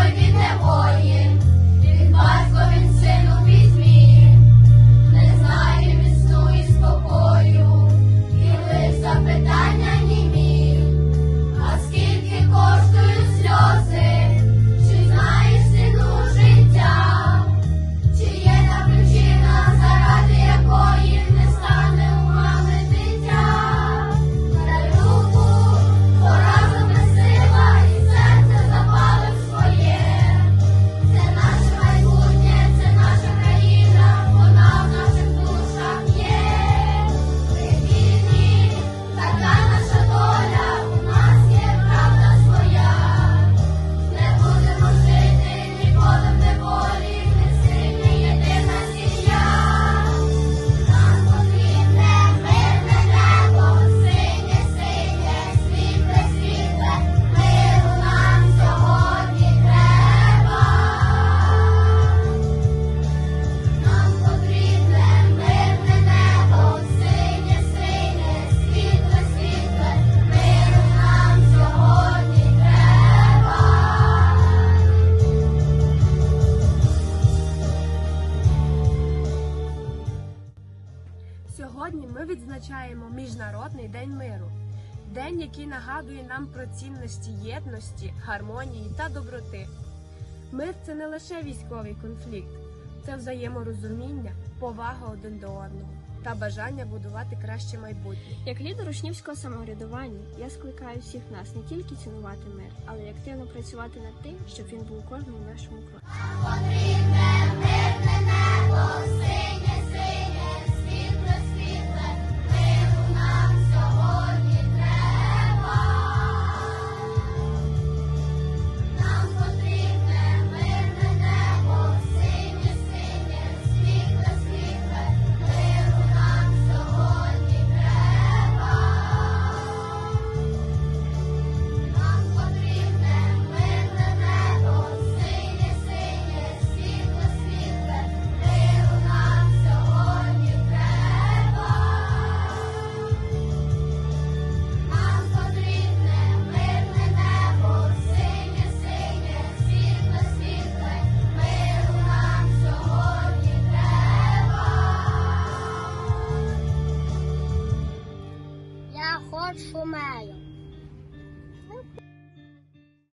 ой, він не Сьогодні ми відзначаємо Міжнародний день миру. День, який нагадує нам про цінності єдності, гармонії та доброти. Мир це не лише військовий конфлікт, це взаєморозуміння, повага один до одного та бажання будувати краще майбутнє. Як лідер учнівського самоврядування, я скликаю всіх нас не тільки цінувати мир, але й активно працювати над тим, щоб він був у кожному нашому кроці. Потрібне мирне небо, синє, 出卖了。